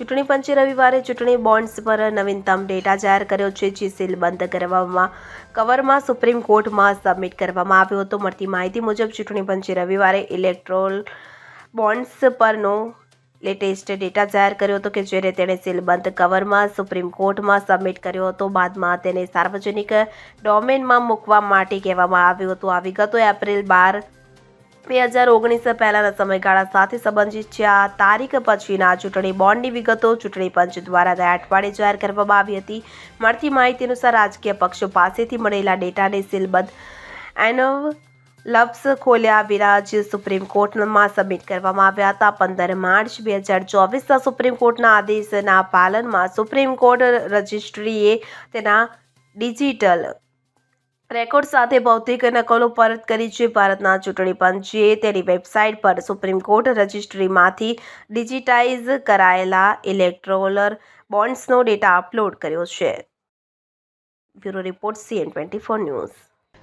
ચૂંટણી પંચે રવિવારે ચૂંટણી બોન્ડ્સ પર નવીનતમ ડેટા જાહેર કર્યો છે, જે સીલ બંધ કરવામાં કવરમાં સુપ્રીમ કોર્ટમાં સબમિટ કરવામાં આવ્યો હતો. મળતી માહિતી મુજબ, ચૂંટણી પંચે રવિવારે ઇલેક્ટ્રોલ બોન્ડ્સ પરનો લેટેસ્ટ ડેટા જાહેર કર્યો હતો કે જેને તેણે સીલબંધ કવરમાં સુપ્રીમ કોર્ટમાં સબમિટ કર્યો હતો. બાદમાં તેને સાર્વજનિક ડોમેનમાં મૂકવા માટે કહેવામાં આવ્યું હતું. આ વિગતો એપ્રિલ બાર બે હજાર ઓગણીસ પહેલાના સમયગાળા સાથે સંબંધિત છે. આ તારીખ પછીના ચૂંટણી બોન્ડની વિગતો ચૂંટણી પંચ દ્વારા ગયા અઠવાડિયે જાહેર કરવામાં આવી હતી. મળતી માહિતી અનુસાર રાજકીય પક્ષો પાસેથી મળેલા ડેટાને સીલબંધ એનો લબ્સ ખોલ્યા વિના જ સુપ્રીમ કોર્ટમાં સબમિટ કરવામાં આવ્યા હતા. પંદર માર્ચ બે હજાર ચોવીસના સુપ્રીમ કોર્ટના આદેશના પાલનમાં સુપ્રીમ કોર્ટ રજિસ્ટ્રીએ તેના ડિજિટલ રેકોર્ડ સાથે ભૌતિક નકલો પરત કરી છે ભારતના ચૂંટણી પંચે. તેની વેબસાઇટ પર સુપ્રીમ કોર્ટ રજિસ્ટ્રીમાંથી ડિજિટાઇઝ કરાયેલા ઇલેક્ટ્રોલર બોન્ડ્સનો ડેટા અપલોડ કર્યો છે. Bureau report CN twenty four news.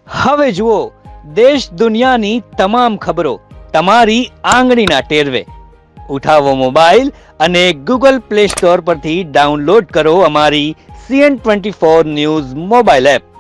હવે જુઓ, દેશ દુનિયાની તમામ ખબરો તમારી આંગળીના ટેરવે. ઉઠાવો મોબાઈલ અને ગૂગલ પ્લે સ્ટોર પરથી ડાઉનલોડ કરો અમારી CN twenty four news mobile app.